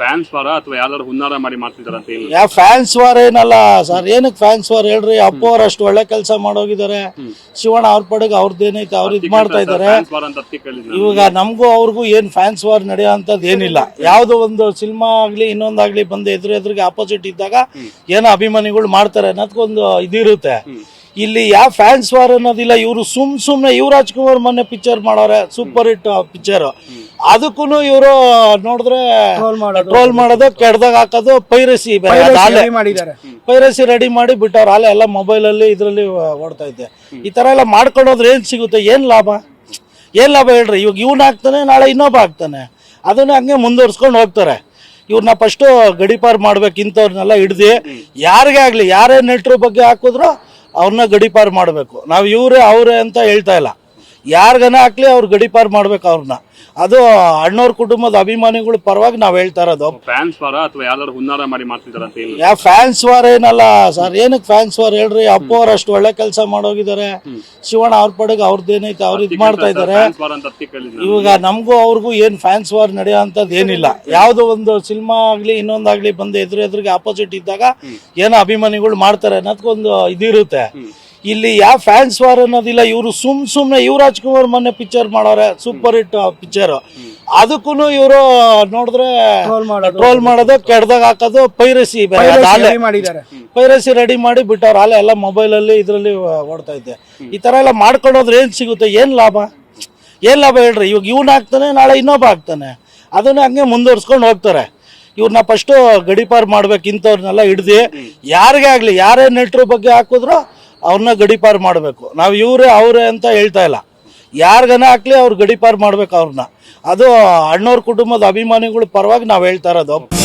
Fans ವಾರ ಅಥವಾ ಯಾವ್ದಾದ್ರು ಹುನ್ನಾರ ಮಾಡಿ ಅಂತ ಯಾವ ಫ್ಯಾನ್ಸ್ ವಾರ್ ಏನಲ್ಲ ಸರ್ ಏನಕ್ಕೆ ಫ್ಯಾನ್ಸ್ ವಾರ್ ಹೇಳ್ರಿ? ಅಪ್ಪು ಅವ್ರು ಅಷ್ಟು ಒಳ್ಳೆ ಕೆಲಸ ಮಾಡೋಗಿದ್ದಾರೆ. ಶಿವಣ್ಣ ಅವ್ರ ಪಡೆಗೆ ಅವ್ರದ್ದೇನೈತೆ ಅವ್ರು ಇದು ಮಾಡ್ತಾ ಇದ್ದಾರೆ ಫ್ಯಾನ್ಸ್ ವಾರ ಅಂತ ಅದಕ್ಕೆ ಕೇಳಿದ್ನ ಇವಾಗ ನಮಗೂ ಅವ್ರಿಗೂ ಏನು ಫ್ಯಾನ್ಸ್ ವಾರ್ ನಡೆಯೋ ಅಂತದ್ ಏನಿಲ್ಲ. ಯಾವುದೋ ಒಂದು ಸಿನಿಮಾ ಆಗಲಿ ಇನ್ನೊಂದಾಗ್ಲಿ ಬಂದು ಎದುರು ಎದುರಿಗೆ ಆಪೋಸಿಟ್ ಇದ್ದಾಗ ಏನೋ ಅಭಿಮಾನಿಗಳು ಮಾಡ್ತಾರೆ ಅನ್ನೋದಕ್ಕೊಂದು ಇದಿರುತ್ತೆ. ಇಲ್ಲಿ ಯಾವ ಫ್ಯಾನ್ಸ್ ವಾರ್ ಅನ್ನೋದಿಲ್ಲ ಇವರು ಸುಮ್ ಸುಮ್ನೆ ಯುವರಾಜ್ ಕುಮಾರ್ ಮೊನ್ನೆ ಪಿಕ್ಚರ್ ಮಾಡೋರೆ ಸೂಪರ್ ಹಿಟ್ ಪಿಕ್ಚರ್ ಅದಕ್ಕೂ ಇವರು ನೋಡಿದ್ರೆ ಟ್ರೋಲ್ ಮಾಡೋದು. ಕೆಡ್ದಾಗ ಹಾಕೋದು ಪೈರಸಿ ಮಾಡಿದ್ದಾರೆ. ಪೈರಸಿ ರೆಡಿ ಮಾಡಿ ಬಿಟ್ಟವ್ರು ಅಲ್ಲೇ ಎಲ್ಲ ಮೊಬೈಲ್ ಅಲ್ಲಿ ಇದ್ರಲ್ಲಿ ಓಡ್ತಾ ಇದ್ದೆ. ಈ ತರ ಎಲ್ಲ ಮಾಡ್ಕೊಂಡೋದ್ರೆ ಏನ್ ಸಿಗುತ್ತೆ ಏನ್ ಲಾಭ? ಏನ್ ಲಾಭ ಹೇಳ್ರಿ? ಇವಾಗ ಇವನ್ ಆಗ್ತಾನೆ ನಾಳೆ ಇನ್ನೊಬ್ಬ ಆಗ್ತಾನೆ. ಅದನ್ನ ಹಂಗೆ ಮುಂದುವರ್ಸ್ಕೊಂಡು ಹೋಗ್ತಾರೆ. ಇವ್ರನ್ನ ಫಸ್ಟ್ ಗಡಿಪಾರ್ ಮಾಡ್ಬೇಕು ಇಂಥವ್ರನ್ನೆಲ್ಲ ಹಿಡ್ದು ಯಾರಿಗೇ ಆಗ್ಲಿ ಯಾರೇ ನೆಟ್ರ ಬಗ್ಗೆ ಹಾಕಿದ್ರು ಅವ್ರನ್ನ ಗಡೀಪಾರು ಮಾಡಬೇಕು. ನಾವು ಇವ್ರೆ ಅವ್ರೆ ಅಂತ ಹೇಳ್ತಾ ಇಲ್ಲ. ಯಾರಿಗನ ಹಾಕ್ಲಿ ಅವ್ರು ಗಡಿಪಾರು ಮಾಡ್ಬೇಕು ಅವ್ರನ್ನ ಅದು ಅಣ್ಣವ್ರ ಕುಟುಂಬದ ಅಭಿಮಾನಿಗಳು ಪರವಾಗಿ ನಾವ್ ಹೇಳ್ತಾ ಇರೋದು. ಫ್ಯಾನ್ಸ್ ವಾರ ಅಥವಾ ಯಾವ್ದಾದ್ರು ಹುನ್ನಾರ ಮಾಡಿ ಮಾಡ್ತಿದಾರ ಅಂತ ಏನು ಯಾವ ಫ್ಯಾನ್ಸ್ ವಾರ್ ಏನಲ್ಲ ಸರ್ ಏನಕ್ಕೆ ಫ್ಯಾನ್ಸ್ ವಾರ್ ಹೇಳ್ರಿ? ಅಪ್ಪ ಅವ್ರು ಅಷ್ಟು ಒಳ್ಳೆ ಕೆಲಸ ಮಾಡೋಗಿದ್ದಾರೆ. ಶಿವಣ್ಣ ಅವ್ರ ಪಡೆಗೆ ಅವ್ರದ್ದೇನೈತೆ ಅವ್ರು ಇದು ಮಾಡ್ತಾ ಇದ್ದಾರೆ. ಫ್ಯಾನ್ಸ್ ವಾರ ಅಂತ ಅದಕ್ಕೆ ಕೇಳಿದ್ನ ಇವಾಗ ನಮಗೂ ಅವ್ರಿಗೂ ಏನ್ ಫ್ಯಾನ್ಸ್ ವಾರ್ ನಡೆಯೋ ಅಂಥದ್ದು ಏನಿಲ್ಲ. ಯಾವ್ದು ಒಂದು ಸಿನಿಮಾ ಆಗ್ಲಿ ಇನ್ನೊಂದಾಗ್ಲಿ ಬಂದು ಎದುರು ಎದುರಿಗೆ ಆಪೋಸಿಟ್ ಇದ್ದಾಗ ಏನೋ ಅಭಿಮಾನಿಗಳು ಮಾಡ್ತಾರೆ ಅನ್ನೋದಕ್ಕೊಂದು ಇದಿರುತ್ತೆ. ಇಲ್ಲಿ ಯಾವ ಫ್ಯಾನ್ಸ್ ವಾರ್ ಅನ್ನೋದಿಲ್ಲ ಇವರು ಸುಮ್ ಸುಮ್ನೆ ಯುವರಾಜ್ ಕುಮಾರ್ ಮೊನ್ನೆ ಪಿಕ್ಚರ್ ಮಾಡೋರೆ ಸೂಪರ್ ಹಿಟ್ ಪಿಕ್ಚರ್ ಅದಕ್ಕೂ ಇವರು ನೋಡಿದ್ರೆ ಟ್ರೋಲ್ ಮಾಡೋದು. ಕೆಡ್ದಾಗ ಹಾಕೋದು ಪೈರಸಿ ಮಾಡಿದ್ದಾರೆ. ಪೈರಸಿ ರೆಡಿ ಮಾಡಿ ಬಿಟ್ಟವ್ರ ಅಲ್ಲೇ ಎಲ್ಲ ಮೊಬೈಲ್ ಅಲ್ಲಿ ಇದ್ರಲ್ಲಿ ಓಡ್ತಾ ಇದ್ದೆ. ಈ ತರ ಎಲ್ಲ ಮಾಡ್ಕೊಂಡೋದ್ರೆ ಏನ್ ಸಿಗುತ್ತೆ ಏನ್ ಲಾಭ? ಏನ್ ಲಾಭ ಹೇಳ್ರಿ? ಇವಾಗ ಇವ್ನ ಹಾಕ್ತಾನೆ ನಾಳೆ ಇನ್ನೊಬ್ಬ ಹಾಕ್ತಾನೆ ಅದನ್ನ ಹಂಗೆ ಮುಂದುವರ್ಸ್ಕೊಂಡು ಹೋಗ್ತಾರೆ. ಇವ್ರನ್ನ ಫಸ್ಟ್ ಗಡಿಪಾರ್ ಮಾಡ್ಬೇಕು ಇಂಥವ್ರನ್ನೆಲ್ಲ ಹಿಡ್ದು ಯಾರಿಗೆ ಆಗ್ಲಿ ಯಾರೇ ನೆಟ್ರ ಬಗ್ಗೆ ಹಾಕಿದ್ರು ಅವ್ರನ್ನ ಗಡಿಪಾರು ಮಾಡಬೇಕು. ನಾವು ಇವರೇ, ಅವರೇ ಅಂತ ಹೇಳ್ತಾ ಇಲ್ಲ. ಯಾರಿಗನ ಹಾಕ್ಲಿ ಅವ್ರು ಗಡಿಪಾರು ಮಾಡ್ಬೇಕು ಅವ್ರನ್ನ. ಅದು ಅಣ್ಣವ್ರ ಕುಟುಂಬದ ಅಭಿಮಾನಿಗಳ ಪರವಾಗಿ ನಾವು ಹೇಳ್ತಾ ಇರೋದು.